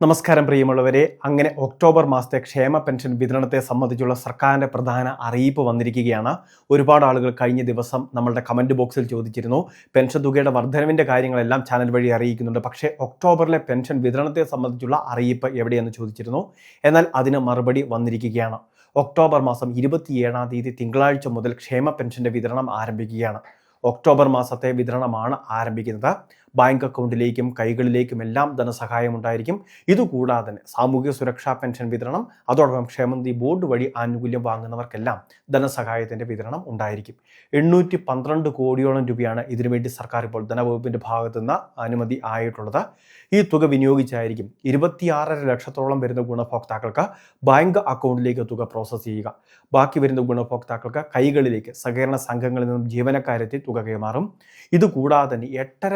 നമസ്കാരം പ്രിയമുള്ളവരെ. അങ്ങനെ ഒക്ടോബർ മാസത്തെ ക്ഷേമ പെൻഷൻ വിതരണത്തെ സംബന്ധിച്ചുള്ള സർക്കാരിന്റെ പ്രധാന അറിയിപ്പ് വന്നിരിക്കുകയാണ്. ഒരുപാട് ആളുകൾ കഴിഞ്ഞ ദിവസം നമ്മളുടെ കമന്റ് ബോക്സിൽ ചോദിച്ചിരുന്നു. പെൻഷൻ തുകയുടെ വർധനവിന്റെ കാര്യങ്ങളെല്ലാം ചാനൽ വഴി അറിയിക്കുന്നുണ്ട്. പക്ഷേ ഒക്ടോബറിലെ പെൻഷൻ വിതരണത്തെ സംബന്ധിച്ചുള്ള അറിയിപ്പ് എവിടെയെന്ന് ചോദിച്ചിരുന്നു. എന്നാൽ അതിന് മറുപടി വന്നിരിക്കുകയാണ്. ഒക്ടോബർ മാസം ഇരുപത്തിയേഴാം തീയതി തിങ്കളാഴ്ച മുതൽ ക്ഷേമ പെൻഷന്റെ വിതരണം ആരംഭിക്കുകയാണ്. ഒക്ടോബർ മാസത്തെ വിതരണമാണ് ആരംഭിക്കുന്നത്. ബാങ്ക് അക്കൗണ്ടിലേക്കും കൈകളിലേക്കും എല്ലാം ധനസഹായം ഉണ്ടായിരിക്കും. ഇതുകൂടാതെ തന്നെ സാമൂഹിക സുരക്ഷാ പെൻഷൻ വിതരണം അതോടൊപ്പം ക്ഷേമനിധി ബോർഡ് വഴി ആനുകൂല്യം വാങ്ങുന്നവർക്കെല്ലാം ധനസഹായത്തിന്റെ വിതരണം ഉണ്ടായിരിക്കും. എണ്ണൂറ്റി പന്ത്രണ്ട് കോടിയോളം രൂപയാണ് ഇതിനുവേണ്ടി സർക്കാർ ഇപ്പോൾ ധനവകുപ്പിന്റെ ഭാഗത്തു നിന്ന് അനുമതി ആയിട്ടുള്ളത്. ഈ തുക വിനിയോഗിച്ചായിരിക്കും ഇരുപത്തിയാറര ലക്ഷത്തോളം വരുന്ന ഗുണഭോക്താക്കൾക്ക് ബാങ്ക് അക്കൗണ്ടിലേക്ക് തുക പ്രോസസ്സ് ചെയ്യുക. ബാക്കി വരുന്ന ഗുണഭോക്താക്കൾക്ക് കൈകളിലേക്ക് സഹകരണ സംഘങ്ങളിൽ നിന്നും ജീവനക്കാരെത്തി തുക കൈമാറും. ഇതുകൂടാതെ തന്നെ എട്ടര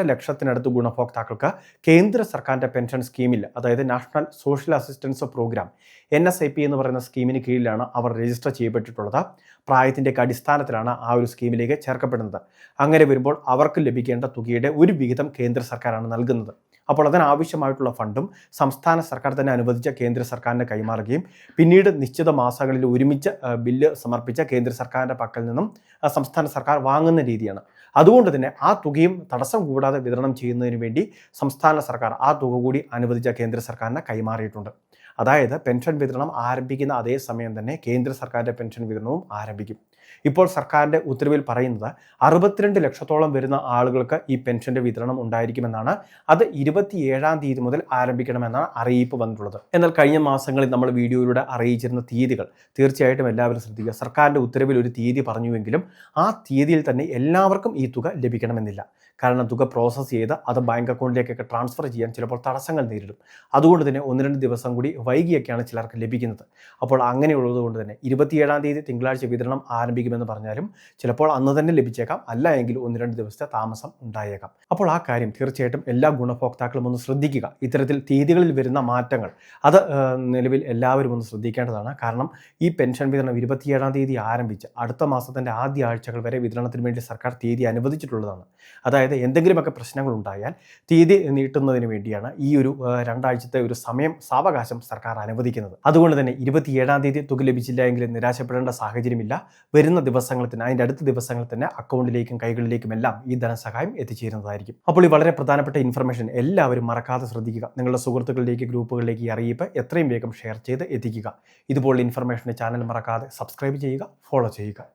ലക്ഷത്തിനടുത്ത് ഗുണഭോക്താക്കൾക്ക് കേന്ദ്ര സർക്കാരിന്റെ പെൻഷൻ സ്കീമിൽ അതായത് national social assistance programme N S I P എന്ന് പറയുന്ന സ്കീമിന് കീഴിലാണ് അവർ രജിസ്റ്റർ ചെയ്യപ്പെട്ടിട്ടുള്ളത്. പ്രായത്തിന്റെ അടിസ്ഥാനത്തിലാണ് ആ ഒരു സ്കീമിലേക്ക് ചേർക്കപ്പെടുന്നത്. അങ്ങനെ വരുമ്പോൾ അവർക്ക് ലഭിക്കേണ്ട തുകയുടെ ഒരു വിഹിതം കേന്ദ്ര സർക്കാരാണ് നൽകുന്നത്. അപ്പോൾ അതിനാവശ്യമായിട്ടുള്ള ഫണ്ടും സംസ്ഥാന സർക്കാർ തന്നെ അനുവദിച്ച കേന്ദ്ര സർക്കാരിന് കൈമാറുകയും പിന്നീട് നിശ്ചിത മാസങ്ങളിൽ ഒരുമിച്ച് ബില്ല് സമർപ്പിച്ച കേന്ദ്ര സർക്കാരിന്റെ പക്കൽ നിന്നും സംസ്ഥാന സർക്കാർ വാങ്ങുന്ന രീതിയാണ്. അതുകൊണ്ട് തന്നെ ആ തുകയും തടസ്സം കൂടാതെ വിതരണം ചെയ്യുന്നതിന് വേണ്ടി സംസ്ഥാന സർക്കാർ ആ തുക കൂടി അനുവദിച്ച കേന്ദ്ര സർക്കാരിനെ കൈമാറിയിട്ടുണ്ട്. അതായത് പെൻഷൻ വിതരണം ആരംഭിക്കുന്ന അതേ സമയം തന്നെ കേന്ദ്ര സർക്കാരിന്റെ പെൻഷൻ വിതരണവും ആരംഭിക്കും. ഇപ്പോൾ സർക്കാരിന്റെ ഉത്തരവിൽ പറയുന്നത് അറുപത്തിരണ്ട് ലക്ഷത്തോളം വരുന്ന ആളുകൾക്ക് ഈ പെൻഷന്റെ വിതരണം ഉണ്ടായിരിക്കുമെന്നാണ്. അത് ഇരുപത്തിയേഴാം തീയതി മുതൽ ആരംഭിക്കണമെന്നാണ് അറിയിപ്പ് വന്നിട്ടുള്ളത്. എന്നാൽ കഴിഞ്ഞ മാസങ്ങളിൽ നമ്മൾ വീഡിയോയിലൂടെ അറിയിച്ചിരുന്ന തീയതികൾ തീർച്ചയായിട്ടും എല്ലാവരും ശ്രദ്ധിക്കുക. സർക്കാരിന്റെ ഉത്തരവിൽ ഒരു തീയതി പറഞ്ഞുവെങ്കിലും ആ തീയതിയിൽ തന്നെ എല്ലാവർക്കും ഈ തുക ലഭിക്കണമെന്നില്ല. കാരണം തുക പ്രോസസ്സ് ചെയ്ത് അത് ബാങ്ക് അക്കൗണ്ടിലേക്കൊക്കെ ട്രാൻസ്ഫർ ചെയ്യാൻ ചിലപ്പോൾ തടസ്സങ്ങൾ നേരിടും. അതുകൊണ്ട് തന്നെ ഒന്ന് രണ്ട് ദിവസം കൂടി വൈകിയൊക്കെയാണ് ചിലർക്ക് ലഭിക്കുന്നത്. അപ്പോൾ അങ്ങനെയുള്ളത് കൊണ്ട് തന്നെ ഇരുപത്തിയേഴാം തീയതി തിങ്കളാഴ്ച വിതരണം ആരംഭിക്കുമെന്ന് പറഞ്ഞാലും ചിലപ്പോൾ അന്ന് തന്നെ ലഭിച്ചേക്കാം. അല്ല എങ്കിൽ ഒന്ന് രണ്ട് ദിവസത്തെ താമസം ഉണ്ടായേക്കാം. അപ്പോൾ ആ കാര്യം തീർച്ചയായിട്ടും എല്ലാ ഗുണഭോക്താക്കളും ഒന്ന് ശ്രദ്ധിക്കുക. ഇത്തരത്തിൽ തീയതികളിൽ വരുന്ന മാറ്റങ്ങൾ അത് നിലവിൽ എല്ലാവരും ഒന്ന് ശ്രദ്ധിക്കേണ്ടതാണ്. കാരണം ഈ പെൻഷൻ വിതരണം ഇരുപത്തിയേഴാം തീയതി ആരംഭിച്ച് അടുത്ത മാസത്തിന്റെ ആദ്യ ആഴ്ചകൾ വരെ വിതരണത്തിന് വേണ്ടി സർക്കാർ തീയതി അനുവദിച്ചിട്ടുള്ളതാണ്. അതായത് എന്തെങ്കിലുമൊക്കെ പ്രശ്നങ്ങൾ ഉണ്ടായാൽ തീയതി നീട്ടുന്നതിന് വേണ്ടിയാണ് ഈ ഒരു രണ്ടാഴ്ചത്തെ ഒരു സമയം സാവകാശം സർക്കാർ അനുവദിക്കുന്നത്. അതുകൊണ്ട് തന്നെ ഇരുപത്തിയേഴാം തീയതി തുക ലഭിച്ചില്ല എങ്കിൽ നിരാശപ്പെടേണ്ട സാഹചര്യമില്ല. വരുന്ന ദിവസങ്ങളിൽ തന്നെ അതിന്റെ അടുത്ത ദിവസങ്ങളിൽ തന്നെ അക്കൗണ്ടിലേക്കും കൈകളിലേക്കും എല്ലാം ഈ ധനസഹായം എത്തിച്ചേരുന്നതായിരിക്കും. അപ്പോൾ ഈ വളരെ പ്രധാനപ്പെട്ട ഇൻഫർമേഷൻ എല്ലാവരും മറക്കാതെ ശ്രദ്ധിക്കുക. നിങ്ങളുടെ സുഹൃത്തുക്കളിലേക്ക് ഗ്രൂപ്പുകളിലേക്ക് അറിയിപ്പ് എത്രയും വേഗം ഷെയർ ചെയ്ത് എത്തിക്കുക. ഇതുപോലുള്ള ഇൻഫർമേഷന്റെ ചാനൽ മറക്കാതെ സബ്സ്ക്രൈബ് ചെയ്യുക ഫോളോ ചെയ്യുക.